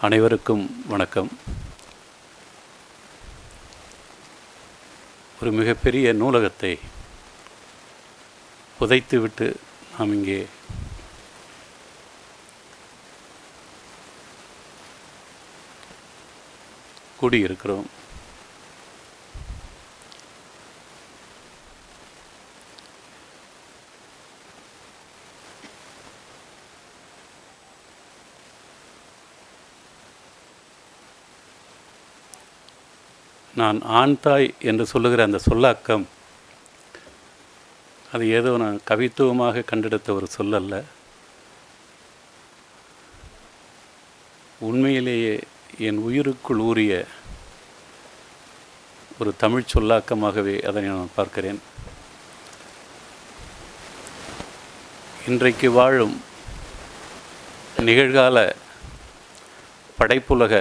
அனைவருக்கும் வணக்கம். ஒரு மிகப்பெரிய நூலகத்தை புதைத்துவிட்டு நாம் இங்கே கூடியிருக்கிறோம். நான் ஆண் தாய் என்று சொல்லுகிற அந்த சொல்லாக்கம் அது ஏதோ நான் கவித்துவமாக கண்டெடுத்த ஒரு சொல்லல்ல. உண்மையிலேயே என் உயிருக்குள் ஊறிய ஒரு தமிழ் சொல்லாக்கமாகவே அதனை நான் பார்க்கிறேன். இன்றைக்கு வாழும் நிகழ்கால படைப்புலக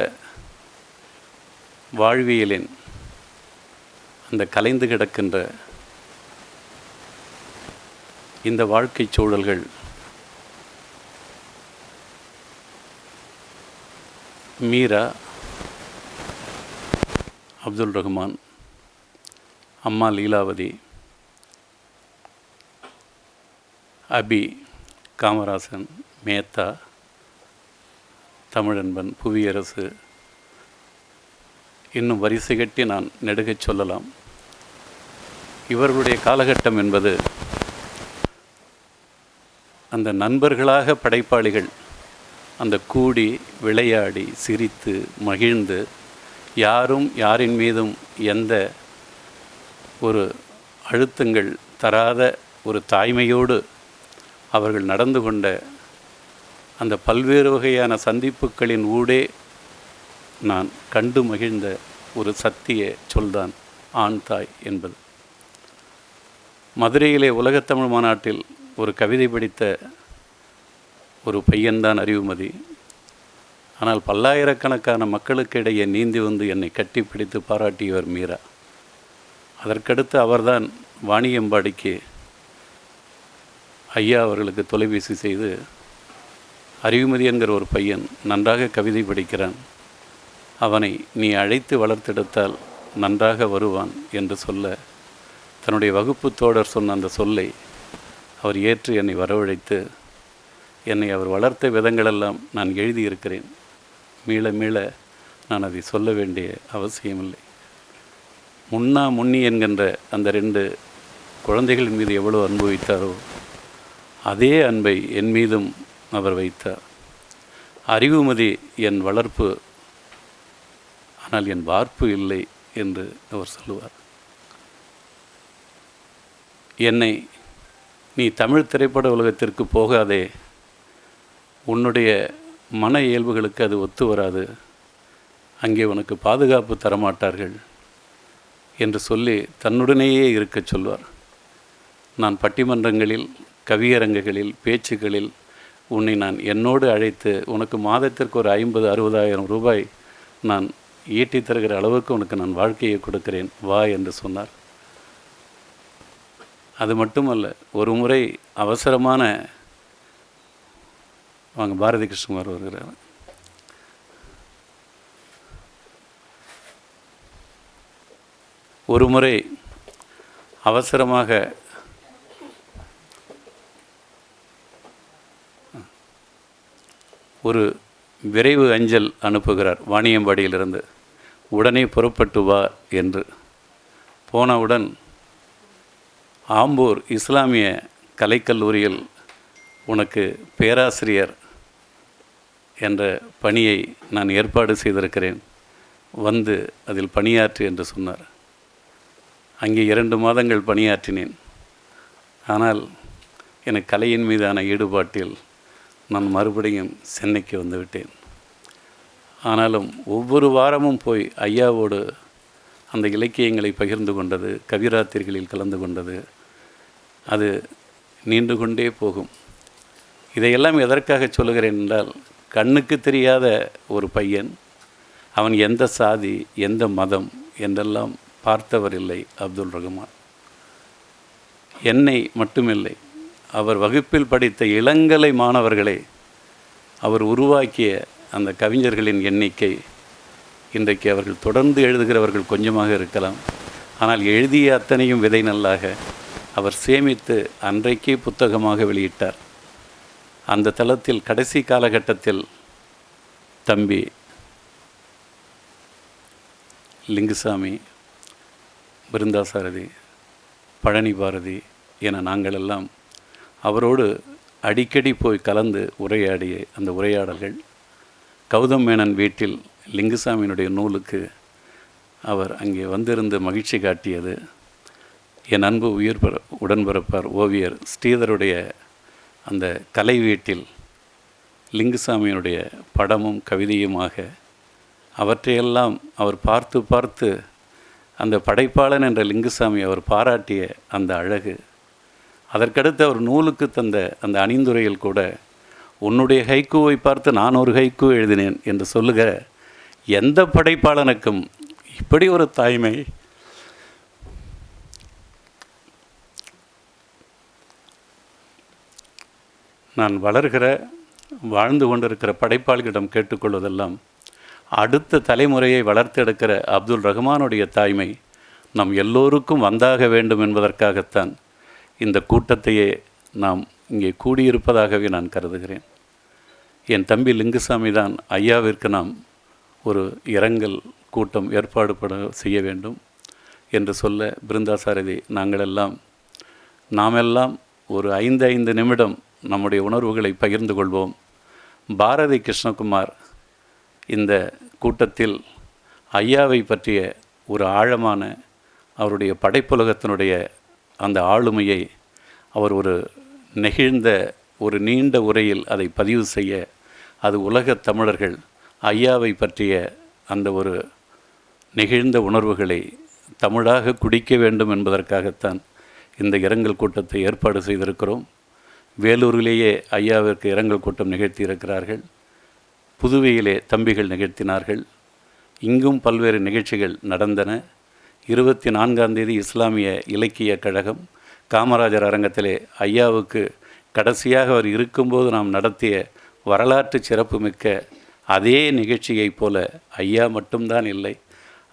வாழ்வியலின் அந்த கலைந்து கிடக்கின்ற இந்த வாழ்க்கை சூழல்கள் மீரா அப்துல் ரஹ்மான் அம்மா லீலாவதி அபி காமராசன் மேத்தா தமிழன்பன் புவியரசு. இன்னும் வரிசை கட்டி நான் நெடுகச் சொல்லலாம். இவர்களுடைய காலகட்டம் என்பது அந்த நண்பர்களாக படைப்பாளிகள் அந்த கூடி விளையாடி சிரித்து மகிழ்ந்து யாரும் யாரின் மீதும் எந்த ஒரு அழுத்தங்கள் தராத ஒரு தாய்மையோடு அவர்கள் நடந்து கொண்ட அந்த பல்வேறு வகையான சந்திப்புகளின் ஊடே நான் கண்டு மகிழ்ந்த ஒரு சத்திய சொல்தான் ஆண் தாய் என்பது. மதுரையிலே உலகத்தமிழ் மாநாட்டில் ஒரு கவிதை படித்த ஒரு பையன்தான் அறிவுமதி. ஆனால் பல்லாயிரக்கணக்கான மக்களுக்கு இடையே நீந்தி வந்து என்னை கட்டி பிடித்து பாராட்டியவர் மீரா. அதற்கடுத்து அவர்தான் வாணியம்பாடிக்கு ஐயா அவர்களுக்கு தொலைபேசி செய்து அறிவுமதி என்கிற ஒரு பையன் நன்றாக கவிதை படிக்கிறான். அவனை நீ அழைத்து வளர்த்தெடுத்தால் நன்றாக வருவான் என்று சொல்ல தன்னுடைய வகுப்பு தோழர் சொன்ன அந்த சொல்லை அவர் ஏற்று என்னை வரவழைத்து என்னை அவர் வளர்த்த விதங்களெல்லாம் நான் எழுதியிருக்கிறேன். மீள மீள நான் அதை சொல்ல வேண்டிய அவசியமில்லை. முன்னா முன்னி என்கின்ற அந்த ரெண்டு குழந்தைகள் மீது எவ்வளோ அன்பு வைத்தாரோ அதே அன்பை என் மீதும் அவர் வைத்தார். அறிவுமதி என் வளர்ப்பு ஆனால் என் வார்ப்பு இல்லை என்று அவர் சொல்லுவார். என்னை நீ தமிழ் திரைப்பட உலகத்திற்கு போகாதே. உன்னுடைய மன இயல்புகளுக்கு அது ஒத்து வராது. அங்கே உனக்கு பாதுகாப்பு தரமாட்டார்கள் என்று சொல்லி தன்னுடனேயே இருக்கச் சொல்வார். நான் பட்டிமன்றங்களில் கவியரங்குகளில் பேச்சுகளில் உன்னை நான் என்னோடு அழைத்து உனக்கு மாதத்திற்கு ஒரு ஐம்பது அறுபதாயிரம் ரூபாய் நான் ஈட்டி தருகிற அளவுக்கு உனக்கு நான் வாழ்க்கையை கொடுக்கிறேன். வா என்று சொன்னார். அது மட்டுமல்ல ஒரு முறை அவசரமான வாங்க பாரதி கிருஷ்ணகுமார் வருகிறார். ஒரு முறை அவசரமாக ஒரு விரைவு அஞ்சல் அனுப்புகிறார் வாணியம்பாடியிலிருந்து. உடனே புறப்பட்டு வா என்று. போனவுடன் ஆம்பூர் இஸ்லாமிய கலைக்கல்லூரியில் உனக்கு பேராசிரியர் என்ற பணியை நான் ஏற்பாடு செய்திருக்கிறேன். வந்து அதில் பணியாற்று என்று சொன்னார். அங்கே இரண்டு மாதங்கள் பணியாற்றினேன். ஆனால் எனக்கு கலையின் மீதான ஈடுபாட்டில் நான் மறுபடியும் சென்னைக்கு வந்துவிட்டேன் ஆனாலும் ஒவ்வொரு வாரமும் போய் ஐயாவோடு அந்த இலக்கியங்களை பகிர்ந்து கொண்டது கவிராத்திரிகளில் கலந்து கொண்டது அது நீண்டு கொண்டே போகும். இதையெல்லாம் எதற்காக சொல்லுகிறேன் என்றால் கண்ணுக்கு தெரியாத ஒரு பையன் அவன் எந்த சாதி எந்த மதம் என்றெல்லாம் பார்த்தவர் இல்லை அப்துல் ரகுமான். என்னை மட்டுமில்லை அவர் வகுப்பில் படித்த இளங்கலை மாணவர்களை அவர் உருவாக்கிய அந்த கவிஞர்களின் எண்ணிக்கை இன்றைக்கு அவர்கள் தொடர்ந்து எழுதுகிறவர்கள் கொஞ்சமாக இருக்கலாம் ஆனால் எழுதிய அத்தனையும் விதை நல்லாக அவர் சேமித்து அன்றைக்கே புத்தகமாக வெளியிட்டார். அந்த தளத்தில் கடைசி காலகட்டத்தில் தம்பி லிங்குசாமி பிருந்தாசாரதி பழனி பாரதி என நாங்கள் எல்லாம் அவரோடு அடிக்கடி போய் கலந்து உரையாடிய அந்த உரையாடல்கள் கௌதம் மேனன் வீட்டில் லிங்குசாமியினுடைய நூலுக்கு அவர் அங்கே வந்திருந்து மகிழ்ச்சி காட்டியது. என் அன்பு உயிர் பிற உடன்பிறப்பார் ஓவியர் ஸ்ரீதருடைய அந்த கலை வீட்டில் லிங்குசாமியினுடைய படமும் கவிதையுமாக அவற்றையெல்லாம் அவர் பார்த்து பார்த்து அந்த படைப்பாளன் என்ற லிங்குசாமி அவர் பாராட்டிய அந்த அழகு. அதற்கடுத்து அவர் நூலுக்கு தந்த அந்த அணிந்துரையில் கூட உன்னுடைய ஹைக்கூவை பார்த்து நான் ஒரு ஹைக்கூ எழுதினேன் என்று சொல்லுகிற எந்த படைப்பாளனுக்கும் இப்படி ஒரு தாய்மை நான் வளர்கிற வாழ்ந்து கொண்டிருக்கிற படைப்பாளிகளிடம் கேட்டுக்கொள்வதெல்லாம் அடுத்த தலைமுறையை வளர்த்தெடுக்கிற அப்துல் ரஹ்மானுடைய தாய்மை நம் எல்லோருக்கும் வந்தாக வேண்டும் என்பதற்காகத்தான் இந்த கூட்டத்தையே நாம் இங்கே கூடியிருப்பதாகவே நான் கருதுகிறேன். என் தம்பி லிங்குசாமி தான் ஐயாவிற்கு நாம் ஒரு இரங்கல் கூட்டம் ஏற்பாடுபட செய்ய வேண்டும் என்று சொல்ல பிருந்தாசாரதி நாங்களெல்லாம் நாமெல்லாம் ஒரு ஐந்து ஐந்து நிமிடம் நம்முடைய உணர்வுகளை பகிர்ந்து கொள்வோம். பாரதி கிருஷ்ணகுமார் இந்த கூட்டத்தில் ஐயாவை பற்றிய ஒரு ஆழமான அவருடைய படைப்புலகத்தினுடைய அந்த ஆளுமையை அவர் ஒரு நெகிழ்ந்த ஒரு நீண்ட உரையில் அதை பதிவு செய்ய அது உலகத் தமிழர்கள் ஐயாவை பற்றிய அந்த ஒரு நெகிழ்ந்த உணர்வுகளை தமிழாக குடிக்க வேண்டும் என்பதற்காகத்தான் இந்த இரங்கல் கூட்டத்தை ஏற்பாடு செய்திருக்கிறோம். வேலூரிலேயே ஐயாவிற்கு இரங்கல் கூட்டம் நிகழ்த்தி இருக்கிறார்கள் புதுவையிலே தம்பிகள் நிகழ்த்தினார்கள். இங்கும் பல்வேறு நிகழ்ச்சிகள் நடந்தன. இருபத்தி நான்காம் தேதி இஸ்லாமிய இலக்கிய கழகம் காமராஜர் அரங்கத்திலே ஐயாவுக்கு கடைசியாக அவர் இருக்கும்போது நாம் நடத்திய வரலாற்று சிறப்புமிக்க அதே நிகழ்ச்சியைப் போல ஐயா மட்டும்தான் இல்லை.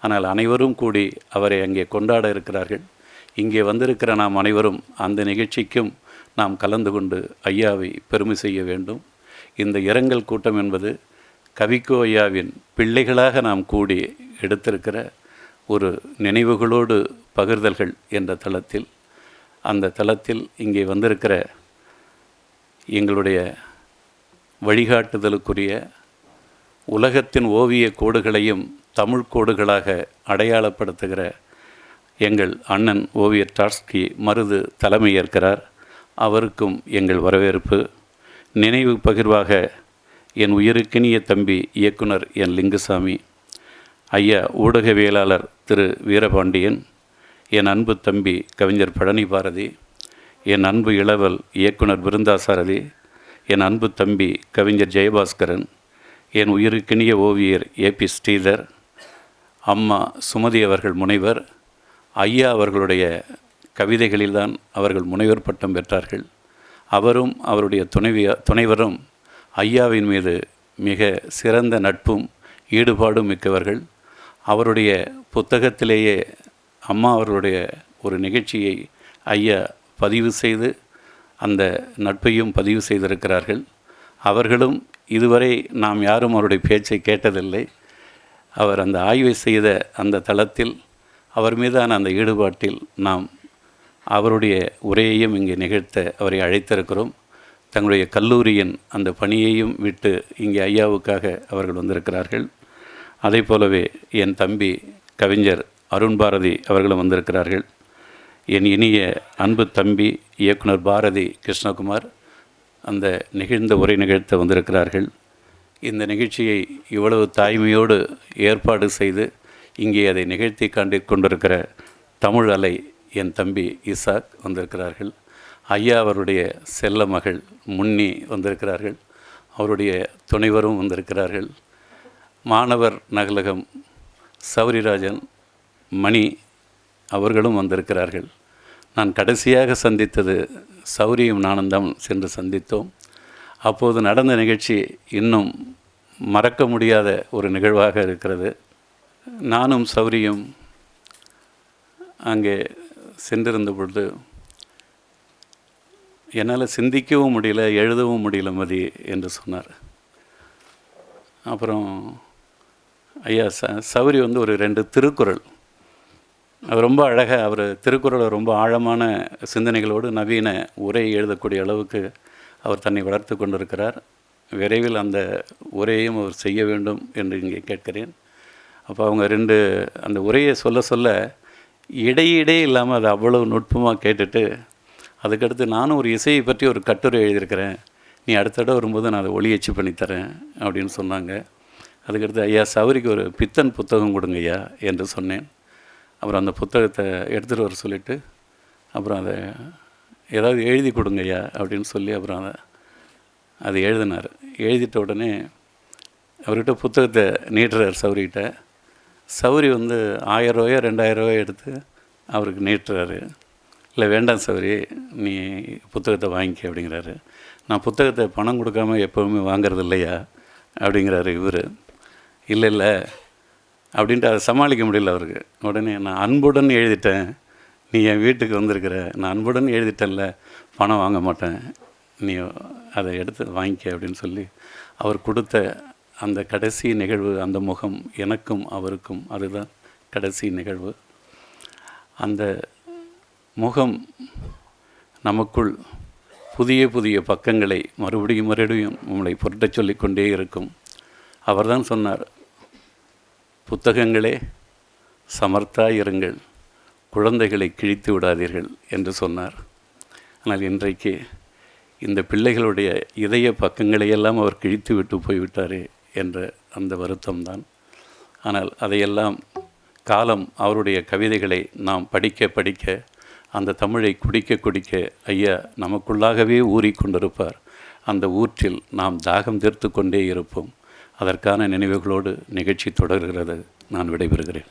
ஆனால் அனைவரும் கூடி அவரை அங்கே கொண்டாட இருக்கிறார்கள். இங்கே வந்திருக்கிற நாம் அனைவரும் அந்த நிகழ்ச்சிக்கும் நாம் கலந்து கொண்டு ஐயாவை பெருமை செய்ய வேண்டும். இந்த இரங்கல் கூட்டம் என்பது கவிக்கோ ஐயாவின் பிள்ளைகளாக நாம் கூடி எடுத்திருக்கிற ஒரு நினைவுகளோடு பகிர்தல்கள் என்ற தளத்தில். அந்த தளத்தில் இங்கே வந்திருக்கிற எங்களுடைய வழிகாட்டுதலுக்குரிய உலகத்தின் ஓவிய கோடுகளையும் தமிழ் கோடுகளாக அடையாளப்படுத்துகிற எங்கள் அண்ணன் ஓவியர் டாஸ்கி மருது தலைமையேற்கிறார். அவருக்கும் எங்கள் வரவேற்பு. நினைவு பகிர்வாக என் உயிருக்கினிய தம்பி இயக்குனர் என் லிங்குசாமி ஐயா ஊடகவியலாளர் திரு வீரபாண்டியன் என் அன்பு தம்பி கவிஞர் பழனி பாரதி என் அன்பு இளவல் இயக்குனர் விருந்தாசாரதி என் அன்பு தம்பி கவிஞர் ஜெயபாஸ்கரன் என் உயிருக்கினிய ஓவியர் ஏபி ஸ்ரீதர் அம்மா சுமதி அவர்கள் முனைவர் ஐயா அவர்களுடைய கவிதைகளில்தான் அவர்கள் முனைவர் பட்டம் பெற்றார்கள். அவரும் அவருடைய துணைவிய துணைவரும் ஐயாவின் மீது மிக சிறந்த நட்பும் ஈடுபாடும் மிக்கவர்கள். அவருடைய புத்தகத்திலேயே அம்மா அவர்களுடைய ஒரு நிகழ்ச்சியை ஐயா பதிவு செய்து அந்த நட்பையும் பதிவு செய்திருக்கிறார்கள். அவர்களும் இதுவரை நாம் யாரும் அவருடைய பேச்சை கேட்டதில்லை. அவர் அந்த ஆய்வை செய்த அந்த தளத்தில் அவர் மீதான அந்த ஈடுபாட்டில் நாம் அவருடைய உரையையும் இங்கே நிகழ்த்த அவரை அழைத்திருக்கிறோம். தங்களுடைய கல்லூரியின் அந்த பணியையும் விட்டு இங்கே ஐயாவுக்காக அவர்கள் வந்திருக்கிறார்கள். அதே போலவே என் தம்பி கவிஞர் அருண் பாரதி அவர்களும் வந்திருக்கிறார்கள். என் இனிய அன்பு தம்பி இயக்குனர் பாரதி கிருஷ்ணகுமார் அந்த நிகழ்ந்த உரை நிகழ்த்த வந்திருக்கிறார்கள். இந்த நிகழ்ச்சியை இவ்வளவு தாய்மையோடு ஏற்பாடு செய்து இங்கே அதை நிகழ்த்தி காண்டி கொண்டிருக்கிற தமிழ் அலை என் தம்பி இசாக் வந்திருக்கிறார்கள். ஐயா அவருடைய செல்ல மகள் முன்னி வந்திருக்கிறார்கள். அவருடைய துணைவரும் வந்திருக்கிறார்கள். மாணவர் நகலகம் சௌரிராஜன் மணி அவர்களும் வந்திருக்கிறார்கள். நான் கடைசியாக சந்தித்தது சௌரியும் நானும் தான் சென்று சந்தித்தோம். அப்போது நடந்த நிகழ்ச்சி இன்னும் மறக்க முடியாத ஒரு நிகழ்வாக இருக்கிறது. நானும் சௌரியும் அங்கே சென்றிருந்த பொழுது என்னால் சிந்திக்கவும் முடியல எழுதவும் முடியல மதி என்று சொன்னார். அப்புறம் ஐயா ச சௌரி வந்து ஒரு ரெண்டு திருக்குறள். அவர் ரொம்ப அழகாக அவர் திருக்குறளை ரொம்ப ஆழமான சிந்தனைகளோடு நவீன உரை எழுதக்கூடிய அளவுக்கு அவர் தன்னை வளர்த்து கொண்டிருக்கிறார். விரைவில் அந்த உரையையும் அவர் செய்ய வேண்டும் என்று இங்கே கேட்கிறேன். அப்போ அவங்க ரெண்டு அந்த உரையை சொல்ல சொல்ல இடையிடே இல்லாமல் அதை அவ்வளோ நுட்பமாக கேட்டுட்டு அதுக்கடுத்து நானும் ஒரு இசையை பற்றி ஒரு கட்டுரை எழுதியிருக்கிறேன். நீ அடுத்த தடவை வரும்போது நான் அதை ஒளியச்சு பண்ணித்தரேன் அப்படின்னு சொன்னாங்க. அதுக்கடுத்து ஐயா சவுரிக்கு ஒரு பித்தன் புத்தகம் கொடுங்க ஐயா என்று சொன்னேன். அப்புறம் அந்த புத்தகத்தை எடுத்துகிட்டு வர சொல்லிவிட்டு அப்புறம் அதை ஏதாவது எழுதி கொடுங்க ஐயா அப்படின்னு சொல்லி அப்புறம் அதை அது எழுதினார். எழுதிட்ட உடனே அவர்கிட்ட புத்தகத்தை நீட்டுறார் சௌரிகிட்ட சௌரி வந்து ஆயிரம் ரூபாயோ ரெண்டாயிரம் ரூபாயோ எடுத்து அவருக்கு நீட்டுறாரு. இல்லை வேண்டாம் சௌரி நீ புத்தகத்தை வாங்கிக்க அப்படிங்கிறாரு. நான் புத்தகத்தை பணம் கொடுக்காம எப்போவுமே வாங்குறது இல்லையா? அப்படிங்கிறாரு இவர். இல்லை இல்லை அப்படின்ட்டு அதை சமாளிக்க முடியல அவருக்கு. உடனே நான் அன்புடன் எழுதிட்டேன். நீ என் வீட்டுக்கு வந்திருக்கிற நான் அன்புடன் எழுதிட்டேன்ல பணம் வாங்க மாட்டேன். நீ அதை எடுத்து வாங்கிக்க அப்படின்னு சொல்லி அவர் கொடுத்த அந்த கடைசி நிகழ்வு அந்த முகம் எனக்கும் அவருக்கும் அதுதான் கடைசி நிகழ்வு. அந்த முகம் நமக்குள் புதிய புதிய பக்கங்களை மறுபடியும் மறுபடியும் உங்களை புரட்டச் சொல்லிக்கொண்டே இருக்கும். அவர்தான் சொன்னார் புத்தகங்களே சமர்த்தாயிருங்கள். குழந்தைகளை கிழித்து விடாதீர்கள் என்று சொன்னார். ஆனால் இன்றைக்கு இந்த பிள்ளைகளுடைய இதய பக்கங்களையெல்லாம் அவர் கிழித்து விட்டு போய்விட்டாரே. என்ற அந்த வருத்தம்தான். ஆனால் அதையெல்லாம் காலம் அவருடைய கவிதைகளை நாம் படிக்க படிக்க அந்த தமிழை குடிக்க குடிக்க ஐயா நமக்குள்ளாகவே ஊறிக்கொண்டிருப்பார் அந்த ஊற்றில் நாம் தாகம் தீர்த்து கொண்டே இருப்போம். அதற்கான நினைவுகளோடு நிகழ்ச்சி தொடர்கிறது. நான் விடைபெறுகிறேன்.